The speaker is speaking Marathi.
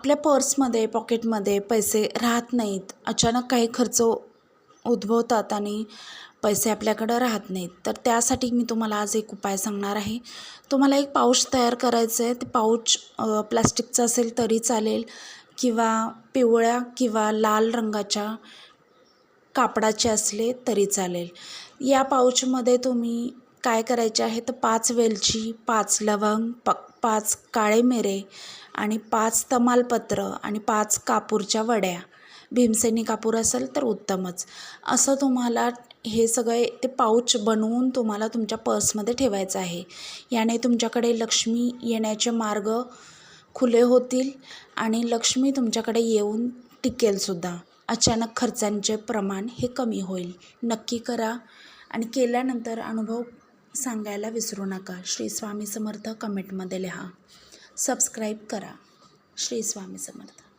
आपल्या पर्समध्ये पॉकेटमध्ये पैसे राहत नाहीत. अचानक काही खर्च उद्भवतात आणि पैसे आपल्याकडं राहत नाहीत. तर त्यासाठी मी तुम्हाला आज एक उपाय सांगणार आहे. तुम्हाला एक पाऊच तयार करायचं आहे. ते पाऊच प्लॅस्टिकचं असेल तरी चालेल किंवा पिवळ्या किंवा लाल रंगाच्या कापडाचे असले तरी चालेल. या पाऊचमध्ये तुम्ही काय करायचे आहे? तर पाच वेलची पाच लवंग प पाच काळे मिरे आणि पाच तमालपत्र आणि पाच कापूरच्या वड्या. भीमसेनी कापूर असेल तर उत्तमच. असं तुम्हाला हे सगळे ते पाऊच बनवून तुम्हाला तुमच्या पर्समध्ये ठेवायचं आहे. याने तुमच्याकडे लक्ष्मी येण्याचे मार्ग खुले होतील आणि लक्ष्मी तुमच्याकडे येऊन टिकेलसुद्धा अचानक खर्चांचे प्रमाण हे कमी होईल. नक्की करा आणि केल्यानंतर अनुभव सांगायला विसरू नका. श्री स्वामी समर्थ कमेंटमध्ये लिहा. सबस्क्राईब करा. श्री स्वामी समर्थ.